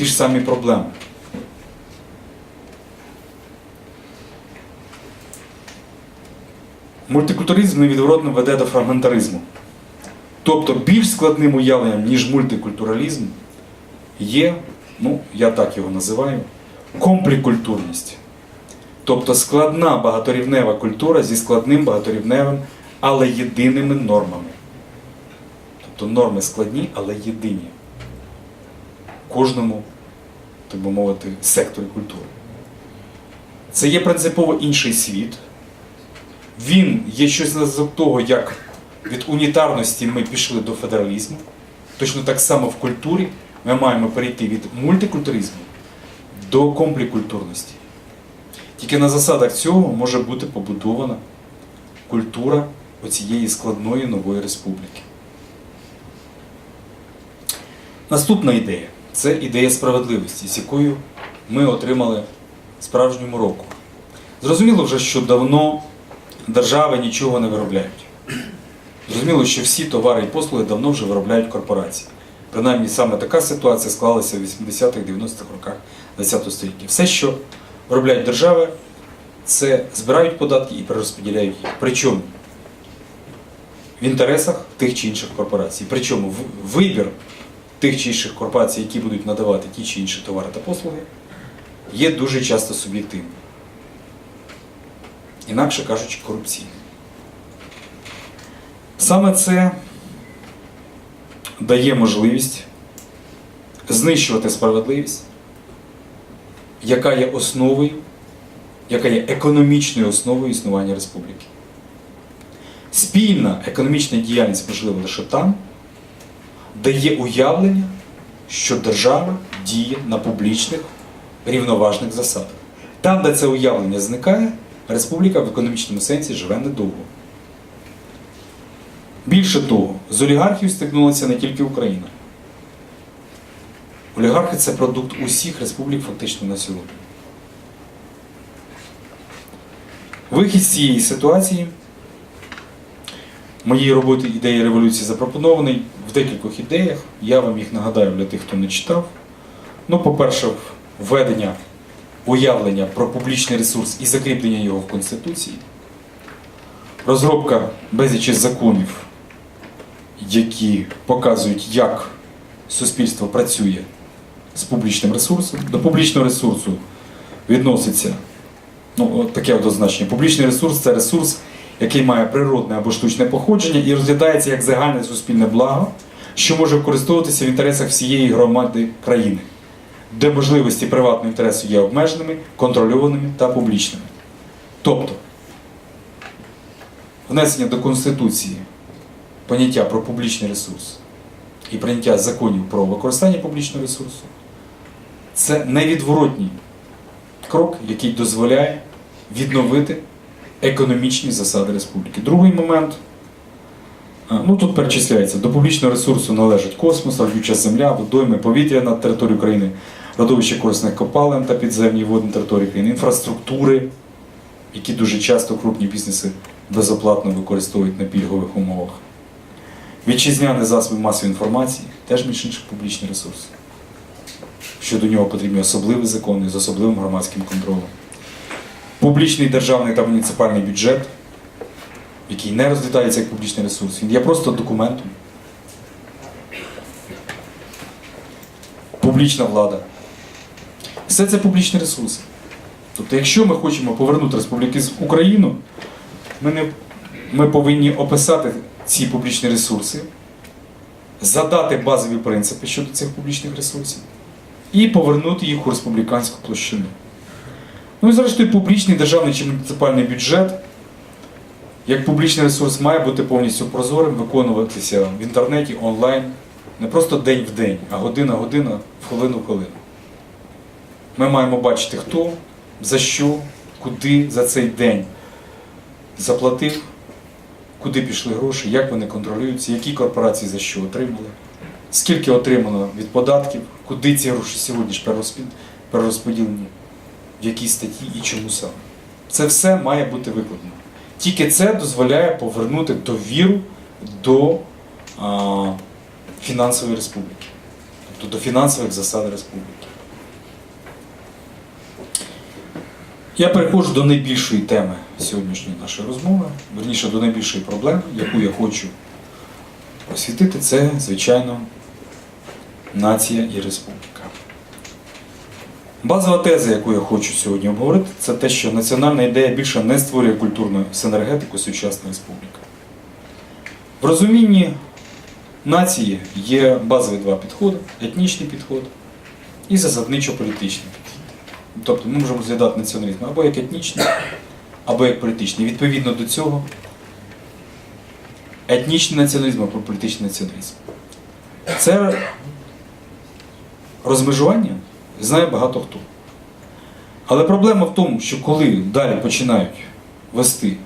ті ж самі проблеми. Мультикультуризм невідворотно веде до фрагментаризму. Тобто більш складним уявленням, ніж мультикультуралізм, є, ну, я так його називаю, комплікультурність. Тобто складна багаторівнева культура зі складним багаторівневим, але єдиними нормами. Тобто норми складні, але єдині. Кожному, так би мовити, секторі культури. Це є принципово інший світ. Він є щось на того, як від унітарності ми пішли до федералізму. Точно так само в культурі ми маємо перейти від мультикультуризму до комплікультурності. Тільки на засадах цього може бути побудована культура оцієї складної нової республіки. Наступна ідея це ідея справедливості, з якою ми отримали справжню року. Зрозуміло вже, що давно держави нічого не виробляють. Зрозуміло, що всі товари і послуги давно вже виробляють корпорації. Принаймні саме така ситуація склалася в 80-х, 90-х роках ХХ століття. Все, що виробляють держави, це збирають податки і перерозподіляють їх. Причому в інтересах тих чи інших корпорацій. Причому вибір тих чи інших корпорацій, які будуть надавати ті чи інші товари та послуги, є дуже часто суб'єктивним. Інакше кажучи, корупційним. Саме це дає можливість знищувати справедливість, яка є основою, яка є економічною основою існування республіки. Спільна економічна діяльність можлива лише там, де є уявлення, що держава діє на публічних рівноважних засадах. Там, де це уявлення зникає, республіка в економічному сенсі живе недовго. Більше того, з олігархів стикнулася не тільки Україна. Олігархи це продукт усіх республік фактично на сьогодні. Вихід з цієї ситуації моїй роботі ідеї революції запропонований в декількох ідеях. Я вам їх нагадаю для тих, хто не читав. Ну, по-перше, введення уявлення про публічний ресурс і закріплення його в Конституції, розробка безлічі законів, які показують, як суспільство працює з публічним ресурсом. До публічного ресурсу відноситься ну, таке от означення. Публічний ресурс це ресурс, який має природне або штучне походження і розглядається як загальне суспільне благо, що може використовуватися в інтересах всієї громади країни, де можливості приватного інтересу є обмеженими, контрольованими та публічними. Тобто, внесення до Конституції поняття про публічний ресурс і прийняття законів про використання публічного ресурсу це невідворотній крок, який дозволяє відновити економічні засади республіки. Другий момент. Ну, тут перечисляється, до публічного ресурсу належить космос, родюча земля, водойми, повітря над територією України, родовище корисних копалин та підземні водні території країни, інфраструктури, які дуже часто крупні бізнеси безоплатно використовують на пільгових умовах. Вітчизняні засоби масової інформації теж між іншим публічний ресурс. Щодо нього потрібні особливі закони з особливим громадським контролем. Публічний державний та муніципальний бюджет, який не розглядається як публічний ресурс, він є просто документом. Публічна влада. Все це публічні ресурси. Тобто, якщо ми хочемо повернути республіки в Україну, ми, не, ми повинні описати ці публічні ресурси, задати базові принципи щодо цих публічних ресурсів і повернути їх у республіканську площину. Ну і зрештою, публічний державний чи муніципальний бюджет, як публічний ресурс, має бути повністю прозорим, виконуватися в інтернеті, онлайн, не просто день в день, а година-година, в хвилину в хвилину. Ми маємо бачити, хто, за що, куди за цей день заплатив, куди пішли гроші, як вони контролюються, які корпорації за що отримали, скільки отримано від податків, куди ці гроші сьогодні ж перерозподілені, в якій статті і чому саме. Це все має бути викладено. Тільки це дозволяє повернути довіру до а, фінансової республіки, тобто до фінансових засад республіки. Я переходжу до найбільшої теми сьогоднішньої нашої розмови, верніше до найбільшої проблеми, яку я хочу освітити, це, звичайно, нація і республіка. Базова теза, яку я хочу сьогодні обговорити, це те, що національна ідея більше не створює культурну синергетику сучасної республіки. В розумінні нації є базові два підходи: етнічний підход і засадничо-політичний підхід. Тобто ми можемо розглядати націоналізм або як етнічний, або як політичний. Відповідно до цього, етнічний націоналізм або політичний націоналізм. Це розмежування знає багато хто. Але проблема в тому, що коли далі починають вести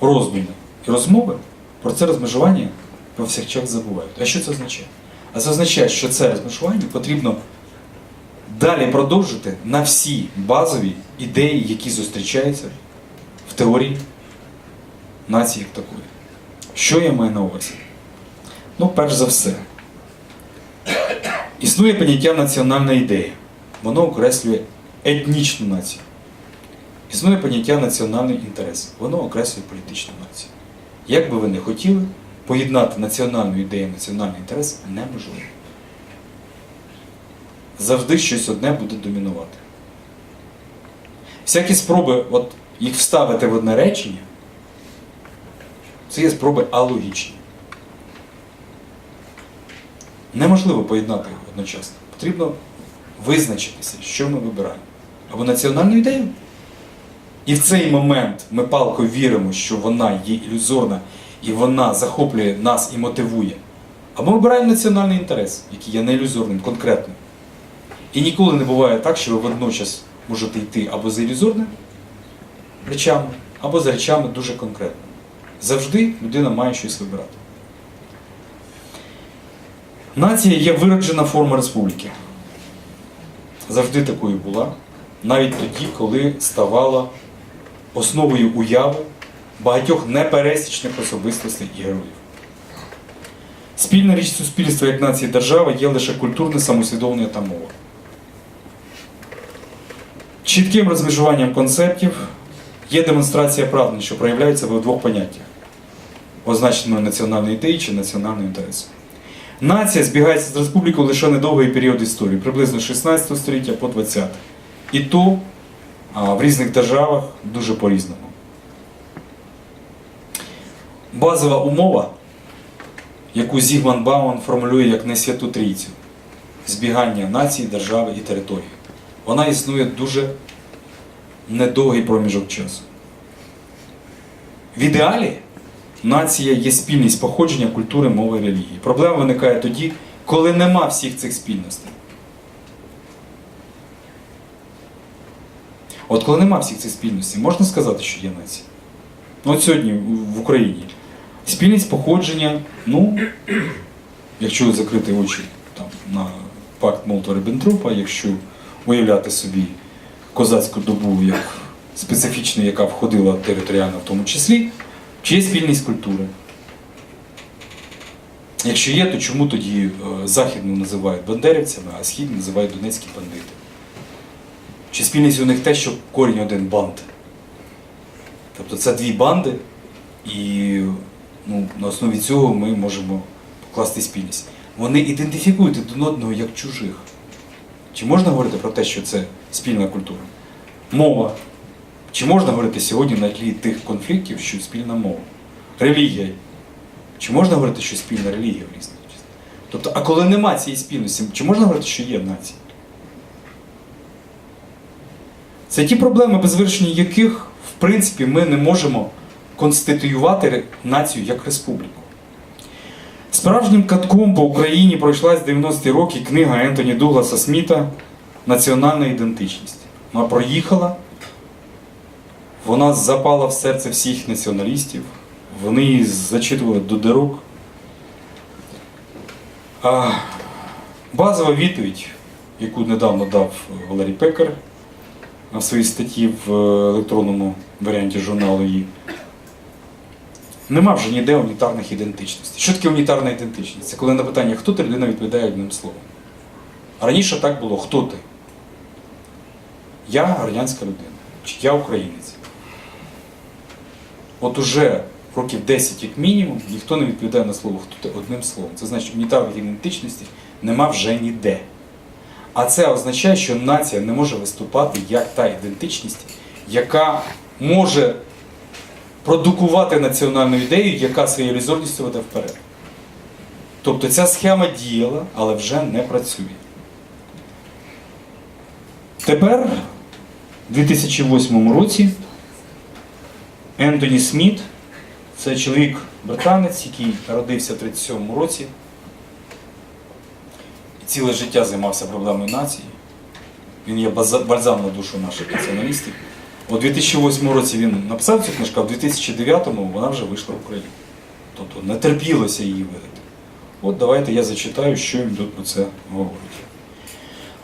роздуми і розмови, про це розмежування повсякчас забувають. А що це означає? А це означає, що це розмежування потрібно далі продовжити на всі базові ідеї, які зустрічаються в теорії нації як такої. Що я маю на увазі? Ну, перш за все, існує поняття національна ідея. Воно окреслює етнічну націю. Існує поняття національний інтерес. Воно окреслює політичну націю. Як би ви не хотіли, поєднати національну ідею і національний інтерес неможливо. Завжди щось одне буде домінувати. Всякі спроби от, їх вставити в одне речення, це є спроби алогічні. Неможливо поєднати їх одночасно. Потрібно визначитися, що ми вибираємо. Або національну ідею. І в цей момент ми палко віримо, що вона є ілюзорна і вона захоплює нас і мотивує. Або ми обираємо національний інтерес, який є не ілюзорним, конкретним. І ніколи не буває так, що ви водночас можете йти або за ілюзорними речами, або за речами дуже конкретними. Завжди людина має щось вибирати. Нація є вироджена форма республіки. Завжди такою була, навіть тоді, коли ставала основою уяви багатьох непересічних особистостей і героїв. Спільна річ суспільства як нації держава є лише культурне самосвідомлення та мова. Чітким розмежуванням концептів є демонстрація прагнень, що проявляється в двох поняттях означеної національної ідеї чи національного інтересу. Нація збігається з республікою лише недовгий період історії, приблизно 16 століття по 20. І то а, в різних державах дуже по-різному. Базова умова, яку Зігман Бауман формулює як несвяту трійцю збігання нації, держави і території. Вона існує дуже недовгий проміжок часу. В ідеалі нація є спільність походження, культури, мови, релігії. Проблема виникає тоді, коли нема всіх цих спільностей. От коли нема всіх цих спільностей, можна сказати, що є нація. Ну, от сьогодні в Україні спільність походження, ну, якщо закрити очі там, на пакт молотова ріббентропа якщо уявляти собі козацьку добу як специфічну, яка входила територіально в тому числі, чи є спільність культури? Якщо є, то чому тоді е, західну називають бандерівцями, а східну називають донецькі бандити? Чи спільність у них те, що корінь один банд? Тобто це дві банди, і ну, на основі цього ми можемо покласти спільність. Вони ідентифікують один одного як чужих. Чи можна говорити про те, що це спільна культура? Мова. Чи можна говорити сьогодні на тлі тих конфліктів, що спільна мова? Релігія. Чи можна говорити, що спільна релігія в різних частинах? Тобто, а коли нема цієї спільності, чи можна говорити, що є нація? Це ті проблеми, без вирішення яких, в принципі, ми не можемо конституювати націю як республіку. Справжнім катком по Україні пройшлась 90-ті роки книга Ентоні Дугласа Сміта Національна ідентичність. Вона проїхала, вона запала в серце всіх націоналістів, вони її зачитували до дирок. А базова відповідь, яку недавно дав Валерій Пекар на своїй статті в електронному варіанті журналу «Її», Нема вже ніде унітарних ідентичностей. Що таке унітарна ідентичність? Це коли на питання, хто ти людина відповідає одним словом. Раніше так було, хто ти? Я радянська людина. чи я українець. От уже років 10 як мінімум ніхто не відповідає на слово хто одним словом. Це значить, унітарної ідентичності нема вже ніде. А це означає, що нація не може виступати як та ідентичність, яка може продукувати національну ідею, яка своєю ілюзорністю веде вперед. Тобто ця схема діяла, але вже не працює. Тепер, у 2008 році, Ентоні Сміт, це чоловік британець, який народився в 37 році, ціле життя займався проблемою нації. Він є бальзам на душу наших націоналістів. У 2008 році він написав цю книжку, а в 2009-му вона вже вийшла в Україну. Тобто не терпілося її видати. От давайте я зачитаю, що він тут про це говорить.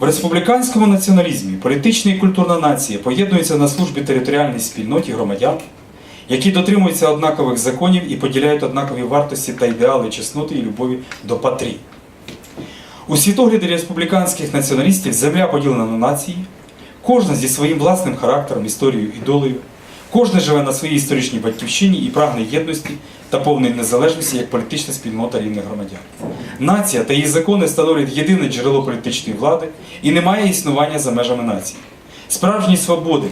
В республіканському націоналізмі політична і культурна нація поєднуються на службі територіальній спільноті громадян, які дотримуються однакових законів і поділяють однакові вартості та ідеали чесноти і любові до патрії. У світогляді республіканських націоналістів земля поділена на нації, кожна зі своїм власним характером, історією і долею, кожен живе на своїй історичній батьківщині і прагне єдності та повної незалежності як політична спільнота рівних громадян. Нація та її закони становлять єдине джерело політичної влади і немає існування за межами нації. Справжні свободи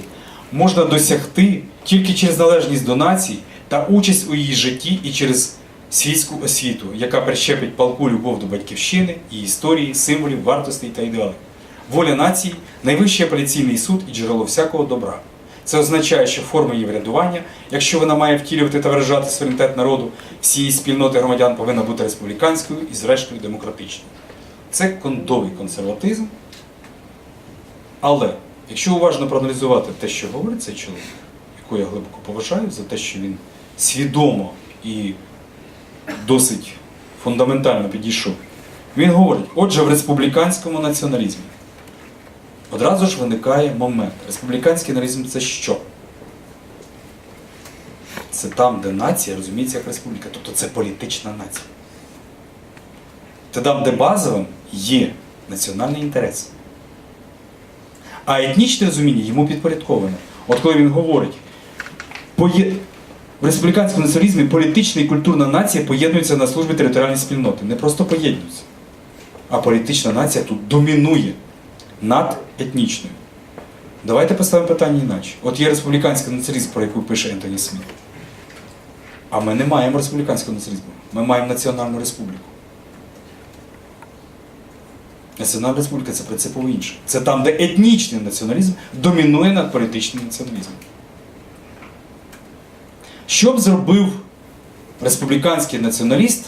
можна досягти тільки через належність до нації та участь у її житті і через світську освіту, яка прищепить палку любов до батьківщини, її історії, символів, вартостей та ідеалів. Воля нації найвищий апеляційний суд і джерело всякого добра. Це означає, що форма її врядування, якщо вона має втілювати та виражати суверенітет народу, всієї спільноти громадян повинна бути республіканською і, зрештою, демократичною. Це кондовий консерватизм. Але якщо уважно проаналізувати те, що говорить цей чоловік, якого я глибоко поважаю за те, що він свідомо і досить фундаментально підійшов, він говорить: отже, в республіканському націоналізмі одразу ж виникає момент. Республіканський націоналізм це що? Це там, де нація розуміється як республіка, тобто це політична нація. Це там, де базовим є національний інтерес. А етнічне розуміння йому підпорядковане. От коли він говорить, поє... в республіканському націоналізмі політична і культурна нація поєднуються на службі територіальної спільноти. Не просто поєднуються, а політична нація тут домінує над етнічною. Давайте поставимо питання іначе. От є республіканський націоналізм, про яку пише Ентоні Сміт. А ми не маємо республіканського націоналізму. Ми маємо національну республіку. Національна республіка це принципово інше. Це там, де етнічний націоналізм домінує над політичним націоналізмом. Що б зробив республіканський націоналіст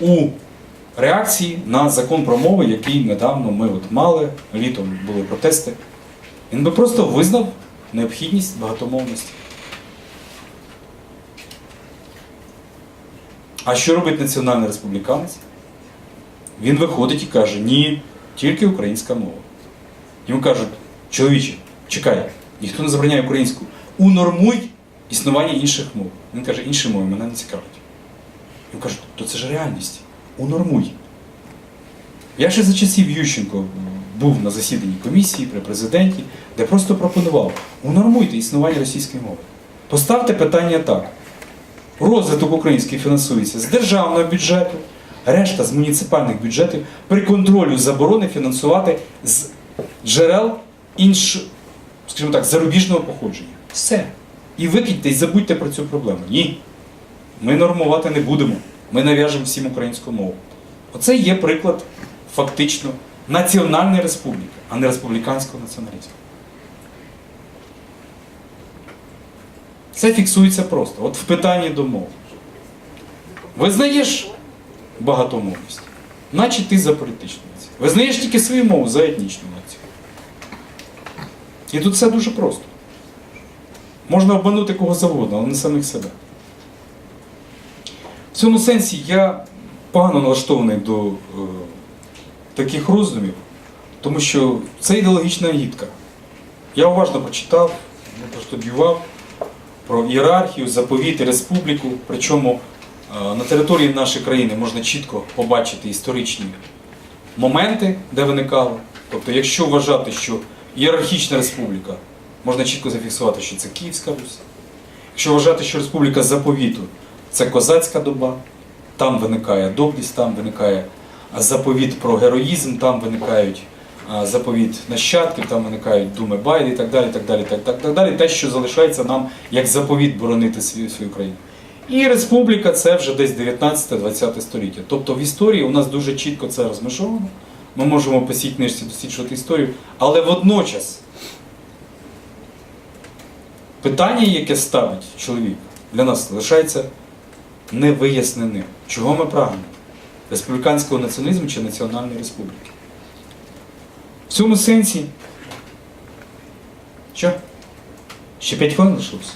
у реакції на закон про мови, який недавно ми от мали, літом були протести? Він би просто визнав необхідність багатомовності. А що робить національний республіканець? Він виходить і каже, ні, тільки українська мова. Йому кажуть, чоловіче, чекай, ніхто не забороняє українську. Унормуй існування інших мов. Він каже, інші мови мене не цікавлять. Йому кажуть, то це ж реальність. Унормуй. Я ще за часів Ющенко був на засіданні комісії при президенті, де просто пропонував унормуйте існування російської мови. Поставте питання так. Розвиток український фінансується з державного бюджету, решта з муніципальних бюджетів при контролю заборони фінансувати з джерел інш, скажімо так, зарубіжного походження. Все. І викиньте і забудьте про цю проблему. Ні. Ми нормувати не будемо. Ми нав'яжемо всім українську мову. Оце є приклад фактично національної республіки, а не республіканського націоналізму. Це фіксується просто. От в питанні до мов. Визнаєш багатомовність, наче ти за політичну націю. Визнаєш тільки свою мову за етнічну націю. І тут все дуже просто. Можна обманути кого завгодно, але не самих себе. В цьому сенсі я погано налаштований до е, таких роздумів, тому що це ідеологічна гідка. Я уважно прочитав, я простудіював про ієрархію, заповіт і республіку. Причому е, на території нашої країни можна чітко побачити історичні моменти, де виникали. Тобто, якщо вважати, що ієрархічна республіка можна чітко зафіксувати, що це Київська Русь. Якщо вважати, що республіка заповіту це козацька доба, там виникає доблість, там виникає заповіт про героїзм, там виникають заповіт нащадків, там виникають думи Байди і так далі, так далі, так, так, так далі. Те, що залишається нам як заповіт боронити свою, свою країну. І республіка це вже десь 19-20 століття. Тобто в історії у нас дуже чітко це розмежовано. Ми можемо по цій книжці досліджувати історію, але водночас питання, яке ставить чоловік, для нас лишається невиясненим. Чого ми прагнемо? Республіканського націоналізму чи національної республіки? В цьому сенсі. Що? Ще 5 хвилин лишилося?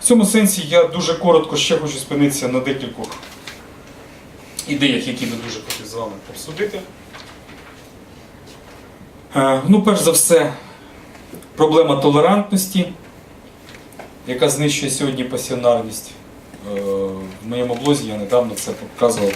В цьому сенсі я дуже коротко ще хочу спинитися на декількох ідеях, які би дуже хотів з вами обсудити. Е, Ну, перш за все, проблема толерантності, яка знищує сьогодні пасіонарність. Е, В моєму блозі я недавно це показував